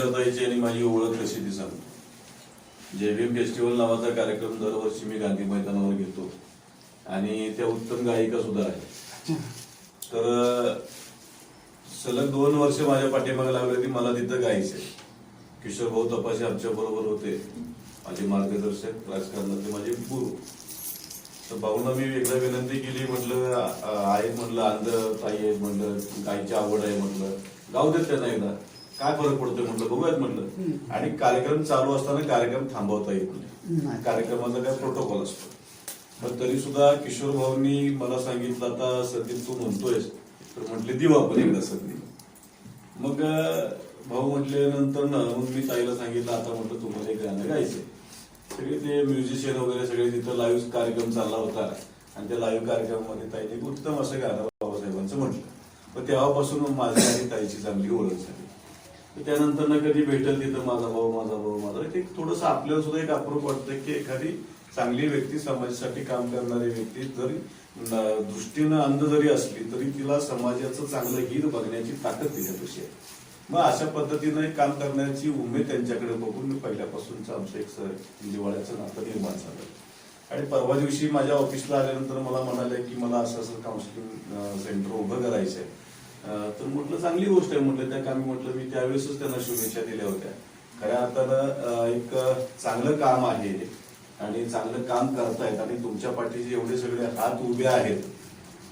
आणि माझी ओळख कशी ती सांगतो. जेबीएम फेस्टिवल नावाचा कार्यक्रम दरवर्षी मी गांधी मैदानावर घेतो. आणि त्या उत्तम गायिका सुद्धा आहेत. तर सलग दोन वर्ष माझ्या पाठीमागे लागले होती मला तिथं गायचे. किशोर भाऊ तपासे आमच्या बरोबर होते. माझे मार्गदर्शक राजकारणातले माझे गुरु. तर भाऊंना मी वेगळं विनंती केली म्हटलं आ- आ- आहेत म्हटलं अंध ताई आहेत म्हटलं गायची आवड आहे म्हटलं. गाव देत त्यांना एकदा. काय फरक पडतोय म्हटलं? बघूयात म्हटलं. आणि कार्यक्रम चालू असताना कार्यक्रम थांबवता येत नाही. कार्यक्रमाचा काय प्रोटोकॉल असतो. पण तरी सुद्धा किशोर भाऊंनी मला सांगितलं आता सध्या तू म्हणतोयस. तर म्हटले देऊ आपण एकदा संधी मग भाऊ म्हटले नंतर ना मग मी ताईला सांगितलं आता म्हटलं तुम्हाला एक गाणं गायचंय. सगळे ते म्युझिशियन वगैरे सगळे तिथं लाईव्ह कार्यक्रम चालला होता. आणि त्या लाईव्ह कार्यक्रमामध्ये ताईने उत्तम असं गाणं बाबासाहेबांचं म्हटलं. पण तेव्हापासून मग माझी आणि ताईची चांगली ओळख झाली. त्यानंतर ना कधी भेटेल तिथं माझा भाऊ माझा भाऊ माझा ते थोडंसं आपल्याला सुद्धा एक अप्रूप वाटतं की एखादी चांगली व्यक्ती समाजासाठी काम करणारी व्यक्ती जरी दृष्टीनं अंध जरी असली तरी तिला समाजाचं चांगलं हित बघण्याची ताकद दिल्यापेक्षा आहे. मग अशा पद्धतीनं एक काम करण्याची उमेद त्यांच्याकडे बघून मी पहिल्यापासूनच आमचं एक सर नातं निर्माण झालं. आणि परवा दिवशी माझ्या ऑफिसला आल्यानंतर मला म्हणाले की मला असं असं काउन्सिलिंग सेंटर उभं करायचं आहे तर म्हटलं चांगली गोष्ट आहे म्हटलं त्या कामी म्हटलं मी त्यावेळेसच त्यांना शुभेच्छा दिल्या होत्या. खऱ्या अर्थानं एक चांगलं काम आहे. आणि चांगलं काम करतायत आणि तुमच्या पाठीशी एवढे सगळे हात उभे आहेत.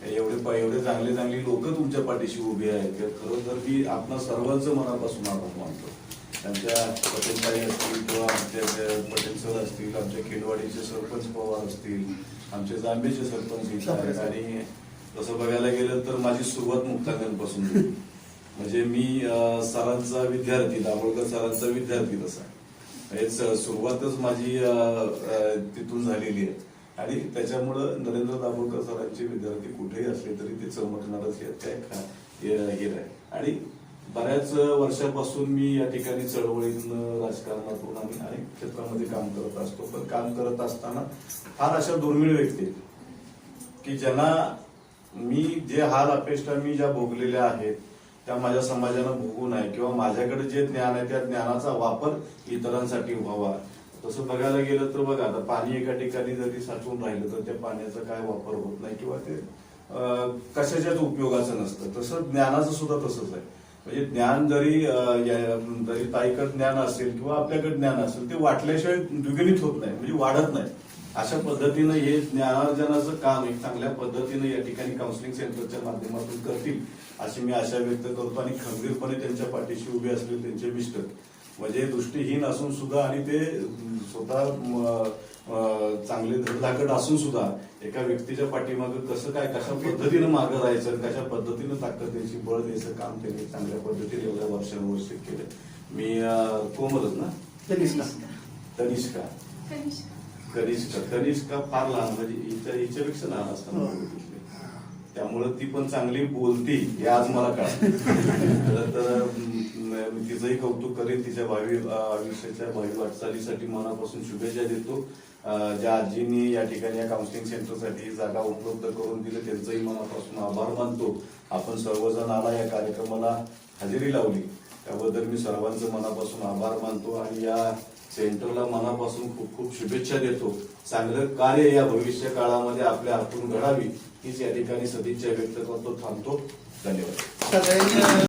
एवढे एवढे चांगले चांगली लोक तुमच्या पाठीशी उभी आहेत. तर खरं तर मी आपणा सर्वांचं मनापासून आभार मानतो. त्यांच्या पटेलताई असतील किंवा आमचे जे पटेल सर असतील आमच्या खेडवाडीचे सरपंच पवार असतील आमचे जांभेचे सरपंच आणि तसं बघायला गेलं तर माझी सुरुवात मुक्तांगणपासून म्हणजे मी सरांचा विद्यार्थी दाभोळकर सरांचा विद्यार्थी तसा. म्हणजे सुरुवातच माझी तिथून झालेली आहे. आणि त्याच्यामुळं नरेंद्र दाभोळकर सरांचे विद्यार्थी कुठेही असले तरी ते चमकणारच हे त्या हे आहे. आणि बऱ्याच वर्षापासून मी या ठिकाणी चळवळीतनं राजकारणातून आणि अनेक क्षेत्रामध्ये काम करत असतो. पण काम करत असताना फार अशा दुर्मिळ व्यक्ती की ज्यांना मी जे हाल अपेक्षा मी ज्या भोगलेल्या आहेत त्या माझ्या समाजानं भोगू नये किंवा माझ्याकडे जे ज्ञान आहे त्या ज्ञानाचा वापर इतरांसाठी व्हावा. तसं बघायला गेलं तर बघा आता पाणी एका ठिकाणी जरी साठवून राहिलं तर त्या पाण्याचा काय वापर होत नाही किंवा ते कशाच्याच उपयोगाचं नसतं. तसं ज्ञानाचं सुद्धा तसंच आहे. म्हणजे ज्ञान जरी जरी ताईकडं ज्ञान असेल किंवा आपल्याकडे ज्ञान असेल ते वाटल्याशिवाय द्विगुणित होत नाही म्हणजे वाढत नाही. अशा पद्धतीनं हे ज्ञानार्जनाचं काम एक चांगल्या पद्धतीनं या ठिकाणी काउन्सिलिंग सेंटरच्या माध्यमातून करतील अशी मी आशा व्यक्त करतो आणि खंबीरपणे त्यांच्या पाठीशी उभे असले त्यांचे मिस्टर. म्हणजे दृष्टीहीन असून सुद्धा आणि ते स्वतः चांगले धडधाकट असून सुद्धा एका व्यक्तीच्या पाठीमागं कसं काय कशा पद्धतीनं मागं राहायचं कशा पद्धतीनं ताकद द्यायची बळ द्यायचं काम त्यांनी चांगल्या पद्धतीने एवढ्या वर्षानुवर्ष केलं. मी कोमलच ना? तनिष्का. तनिष्का. कनिष्का कनिष्का फार लहान म्हणजे हिच्या हिच्यापेक्षा लहान असताना हो. त्यामुळं ती पण चांगली बोलती हे आज मला कळलं. तर तिचंही कौतुक करेन तिच्या भावी आयुष्याच्या भावी वाटचालीसाठी मनापासून शुभेच्छा देतो. ज्या आजींनी या ठिकाणी या काउन्सिलिंग सेंटरसाठी जागा उपलब्ध करून दिली त्यांचंही मनापासून आभार मानतो. आपण सर्वजण आला या कार्यक्रमाला हजेरी लावली. त्याबद्दल मी सर्वांचं मनापासून आभार मानतो आणि या सेंटरला मनापासून खूप खूप शुभेच्छा देतो. चांगलं कार्य या भविष्य काळामध्ये आपल्या हातून घडावी हीच या ठिकाणी सदिच्छा व्यक्त करतो थांबतो. धन्यवाद.